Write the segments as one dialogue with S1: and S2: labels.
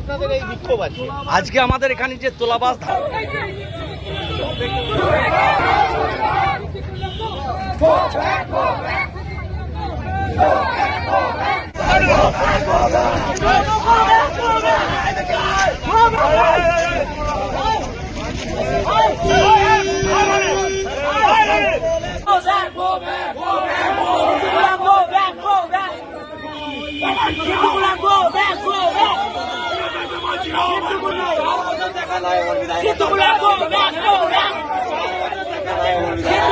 S1: আপনাদের এই বিক্ষোভ আছে
S2: আজকে আমাদের এখানে যে তোলাবাস ধা-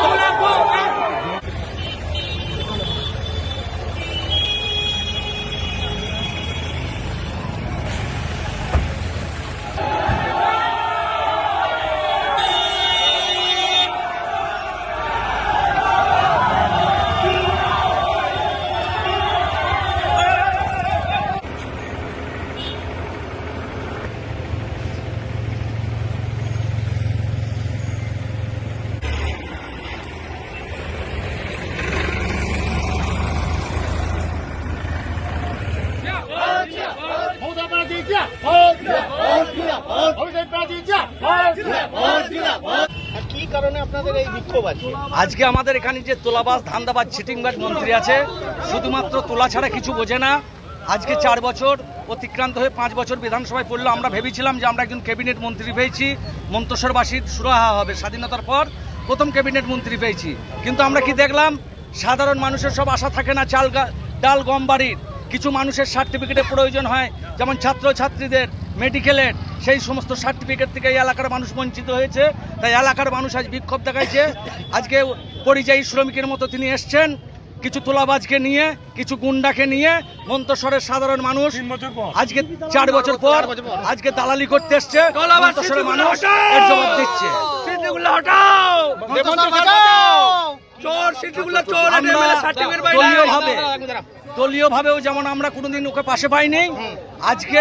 S1: আর
S2: আজকে? আমাদের এখানে যে তোলাবাস ধান্দাবাজ চিটিংবাজ মন্ত্রী আছে, শুধুমাত্র তোলা ছাড়া কিছু বোঝে না। আজকে চার বছর অতিক্রান্ত হয়ে পাঁচ বছর বিধানসভায় পড়ল। আমরা ভেবেছিলাম যে আমরা একজন ক্যাবিনেট মন্ত্রী পেয়েছি মন্ত্রসরবাসীর সুরাহা হবে স্বাধীনতার পর প্রথম ক্যাবিনেট মন্ত্রী পেয়েছি। কিন্তু আমরা কি দেখলাম? সাধারণ মানুষের সব আশা থাকে না, চাল ডাল গম বাড়ির। কিছু মানুষের সার্টিফিকেটের প্রয়োজন হয়, যেমন ছাত্রছাত্রীদের। মেডিকেলের সেই সমস্ত সার্টিফিকেট থেকে এই এলাকার মানুষ বঞ্চিত হয়েছে। তাই এলাকার মানুষ আজ বিক্ষোভ দেখাইছে। আজকে পরিযায়ী শ্রমিকের মতো তিনি এসছেন। কিছু তোলাবাজকে নিয়ে কিছু গুন্ডাকে নিয়ে মন্তসরের সাধারণ মানুষ আজকে চার বছর পর আজকে দালালি করতে এসছে। মন্তসরের মানুষ এর জবাব দিচ্ছে। দলীয়ভাবে দলীয়ভাবেও যেমন আমরা কোনোদিন ওকে পাশে পাইনি আজকে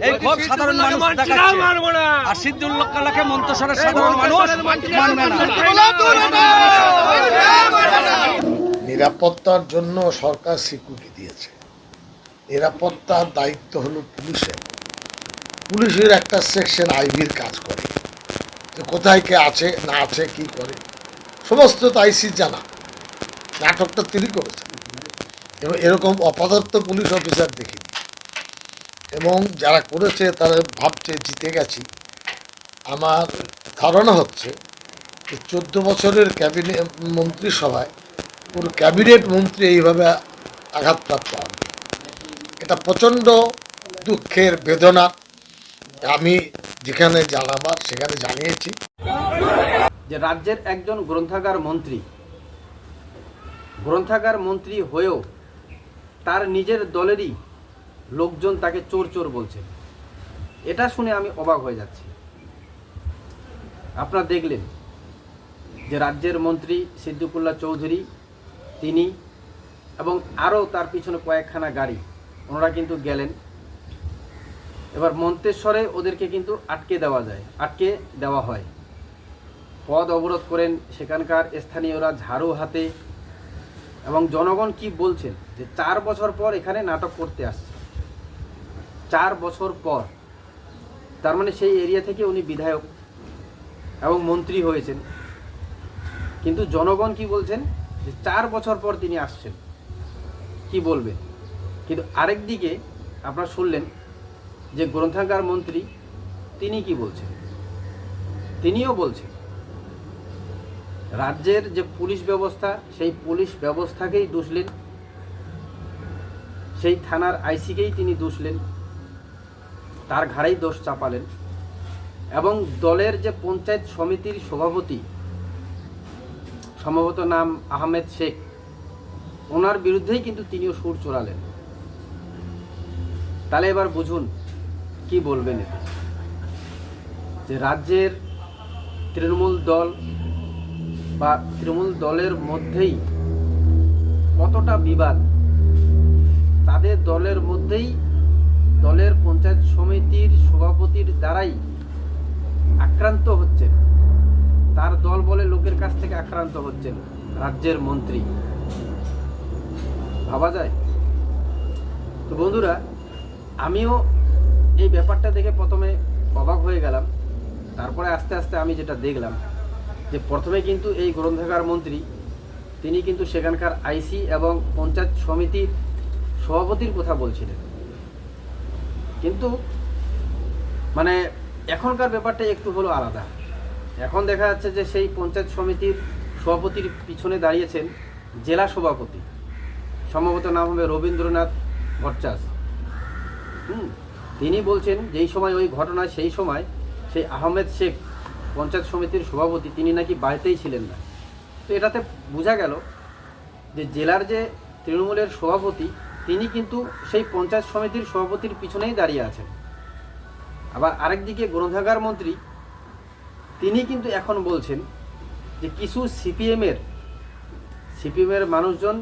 S2: এই ক্ষোভ সাধারণ মানুষ দেখাচ্ছে। আর সিদ্দুল্লাহ কালাকে মন্তসরের সাধারণ মানুষ মানবে না।
S3: নিরাপত্তার জন্য সরকার স্বীকৃতি দিয়েছে। নিরাপত্তার দায়িত্ব হলো পুলিশের। পুলিশের একটা সেকশন আইবির কাজ করে। যে কোথায় কে আছে না আছে কি করে। সমস্ত আইসি জানা। নাটকটা তিনি করেছেন। এবং এরকম অপদার্থ পুলিশ অফিসার দেখিনি। এবং যারা করেছে তারা ভাবছে জিতে গেছি। আমার ধারণা হচ্ছে যে চোদ্দ বছরের ক্যাবিনেট মন্ত্রিসভায় পুরো ক্যাবিনেট মন্ত্রী এইভাবে আঘাতপ্রাপ্ত হন এটা প্রচণ্ড দুঃখের বেদনা। আমি যেখানে জানাবার সেখানে জানিয়েছি।
S4: যে রাজ্যের একজন গ্রন্থাগার মন্ত্রী গ্রন্থাগার মন্ত্রী হয়েও তার নিজের দলেরই লোকজন তাকে চোর চোর বলছে। এটা শুনে আমি অবাক হয়ে যাচ্ছি। আপনারা দেখলেন যে রাজ্যের মন্ত্রী সিদ্দিকুল্লাহ চৌধুরী, তিনি এবং আরও তার পিছনে কয়েকখানা গাড়ি, ওনারা কিন্তু গেলেন। এবার মন্তেশ্বরে ওদেরকে কিন্তু আটকে দেওয়া যায়, আটকে দেওয়া হয়। পদ অবরোধ করেন সেখানকার স্থানীয়রা ঝাড়ু হাতে এবং জনগণ কি বলছেন যে চার বছর পর এখানে নাটক করতে আসছে। চার বছর পর, তার মানে সেই এরিয়া থেকে উনি বিধায়ক এবং মন্ত্রী হয়েছেন। কিন্তু জনগণ কি বলছেন? যে চার বছর পর তিনি আসছেন। কি বলবেন? কিন্তু আরেক দিকে আপনারা শুনলেন যে গ্রন্থাগার মন্ত্রী তিনি কি বলছেন? তিনিও বলছেন, রাজ্যের যে পুলিশ ব্যবস্থা, সেই পুলিশ ব্যবস্থাকেই দুষলেন। সেই থানার আইসিকেই তিনি দুষলেন। তার ঘাড়েই দোষ চাপালেন এবং দলের যে পঞ্চায়েত সমিতির সভাপতি, সম্ভবত নাম আহমেদ শেখ, ওনার বিরুদ্ধেই কিন্তু তিনিও সুর চড়ালেন। তাহলে এবার বুঝুন, কি বলবেন এতে? যে রাজ্যের তৃণমূল দল বা তৃণমূল দলের মধ্যেই কতটা বিবাদ, তাদের দলের মধ্যেই সমিতির সভাপতির দ্বারাই আক্রান্ত হচ্ছেন। তার দল বলে লোকের কাছ থেকে আক্রান্ত হচ্ছেন রাজ্যের মন্ত্রী। ভাবা যায়? তো বন্ধুরা, আমিও এই ব্যাপারটা দেখে প্রথমে অবাক হয়ে গেলাম। তারপরে আস্তে আস্তে আমি যেটা দেখলাম, যে প্রথমে কিন্তু এই গ্রন্থাগার মন্ত্রী, তিনি কিন্তু সেখানকার আইসি এবং পঞ্চায়েত সমিতির সভাপতির কথা বলছিলেন। কিন্তু মানে এখনকার ব্যাপারটা একটু হলো আলাদা। এখন দেখা যাচ্ছে যে সেই পঞ্চায়েত সমিতির সভাপতির পিছনে দাঁড়িয়েছেন জেলা সভাপতি, সম্ভবত নাম হবে রবীন্দ্রনাথ ভট্টাচ। হুম, তিনি বলছেন যেই সময় ওই ঘটনা, সেই সময় সেই আহমেদ শেখ পঞ্চায়েত সমিতির সভাপতি, তিনি নাকি বাড়িতেই ছিলেন না। তো এটাতে বোঝা গেল যে জেলার যে তৃণমূলের সভাপতি তিনি কিন্তু সেই পঞ্চায়েত সমিতির সভাপতির পিছনেই দাঁড়িয়ে আছেন। আবার আরেকদিকে গ্রন্থাগার মন্ত্রী, তিনি কিন্তু এখন বলছেন যে কিছু সিপিএমের সিপিএমের মানুষজন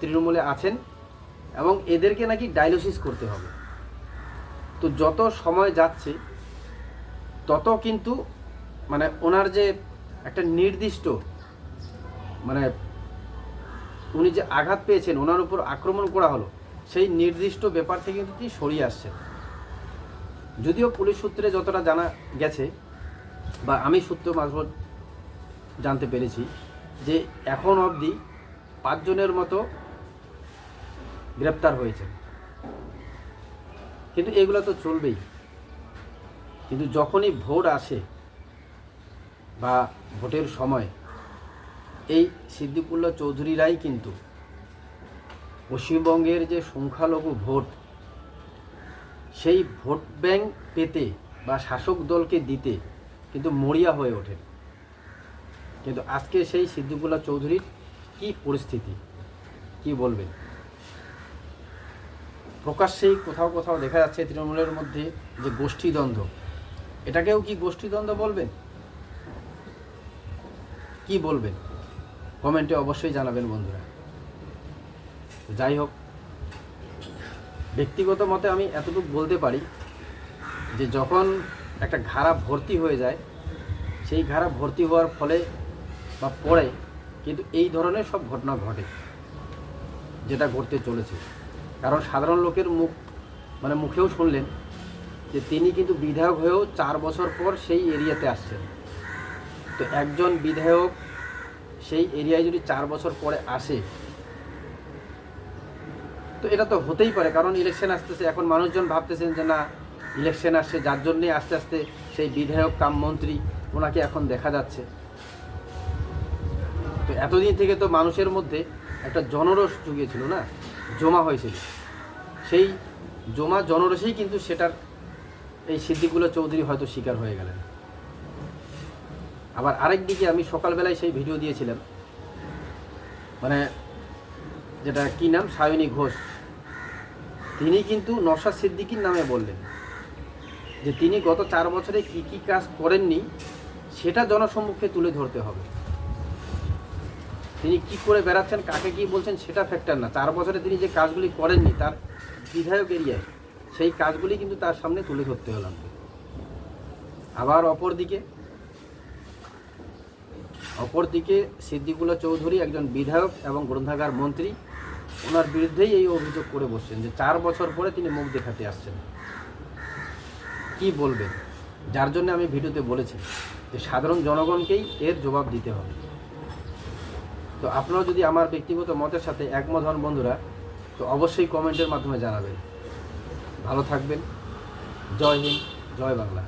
S4: তৃণমূলে আছেন এবং এদেরকে নাকি ডায়ালিসিস করতে হবে। তো যত সময় যাচ্ছে, তত কিন্তু মানে ওনার যে একটা নির্দিষ্ট মানে উনি যে আঘাত পেয়েছেন, ওনার উপর আক্রমণ করা হলো সেই নির্দিষ্ট ব্যাপার থেকে কিন্তু তিনি সরিয়ে আসছেন। যদিও পুলিশ সূত্রে যতটা জানা গেছে, বা আমি সূত্র মারফত জানতে পেরেছি যে এখন অবধি পাঁচজনের মতো গ্রেপ্তার হয়েছে। কিন্তু এগুলো তো চলবেই। কিন্তু যখনই ভোট আসে বা ভোটের সময়, এই সিদ্দিকুল্লাহ চৌধুরীরাই কিন্তু পশ্চিমবঙ্গের যে সংখ্যালঘু ভোট, সেই ভোট ব্যাংক পেতে বা শাসক দলকে দিতে কিন্তু মরিয়া হয়ে ওঠেন। কিন্তু আজকে সেই সিদ্দিকুল্লাহ চৌধুরীর কি পরিস্থিতি, কি বলবেন? প্রকাশ্যেই কোথাও কোথাও দেখা যাচ্ছে তৃণমূলের মধ্যে যে গোষ্ঠীদ্বন্দ্ব। এটাকেও কি গোষ্ঠীদ্বন্দ্ব বলবেন? কি বলবেন? কমেন্টে অবশ্যই জানাবেন বন্ধুরা। যাই হোক, ব্যক্তিগত মতে আমি এতটুকু বলতে পারি যে যখন একটা ঘাড়া ভর্তি হয়ে যায়, সেই ঘাড়া ভর্তি হওয়ার ফলে বা পরে কিন্তু এই ধরনের সব ঘটনা ঘটে, যেটা ঘটতে চলেছে। কারণ সাধারণ লোকের মুখ মানে মুখেও শুনলেন যে তিনি কিন্তু বিধায়ক হয়েও চার বছর পর সেই এরিয়াতে আসছেন। তো একজন বিধায়ক সেই এরিয়ায় যদি চার বছর পরে আসে তো এটা তো হতেই পারে, কারণ ইলেকশন আসতেছে, এখন মানুষজন ভাবতেছেন যে না ইলেকশন আসছে, যার জন্যে আস্তে আস্তে সেই বিধায়ক, কাম মন্ত্রী ওনাকে এখন দেখা যাচ্ছে। তো এতদিন থেকে তো মানুষের মধ্যে একটা জনরস জুগিয়েছিল না, জমা হয়েছিল। সেই জমা জনরসেই কিন্তু সেটার এই সিদ্দিকুল্লাহ চৌধুরী হয়তো শিকার হয়ে গেলেন। আবার আরেক দিকে আমি সকালবেলায় সেই ভিডিও দিয়েছিলাম। মানে যেটা কি নাম? সায়নী ঘোষ। তিনি কিন্তু নশা সিদ্দিকির নামে বললেন যে তিনি গত চার বছরে কি কি কাজ করেননি সেটা জনসম্মুখে তুলে ধরতে হবে। তিনি কি করে বেড়াচ্ছেন, কাকে কি বলছেন সেটা ফ্যাক্টর না। চার বছরে তিনি যে কাজগুলি করেননি, তার বিধায়ক এরিয়ায় সেই কাজগুলি কিন্তু তার সামনে তুলে ধরতে হলাম আবার অপরদিকে অপরদিকে সিদ্দিকুল্লাহ চৌধুরী একজন বিধায়ক এবং গ্রন্থাগার মন্ত্রী ওনার বিরুদ্ধেই এই অভিযোগ করে বসছেন যে চার বছর পরে তিনি মুখ দেখাতে আসছেন। কি বলবেন? যার জন্য আমি ভিডিওতে বলেছি যে সাধারণ জনগণকেই এর জবাব দিতে হবে। তো আপনারা যদি আমার ব্যক্তিগত মতের সাথে একমত হন বন্ধুরা, তো অবশ্যই কমেন্টের মাধ্যমে জানাবেন। ভালো থাকবেন। জয় হিন্দ, জয় বাংলা।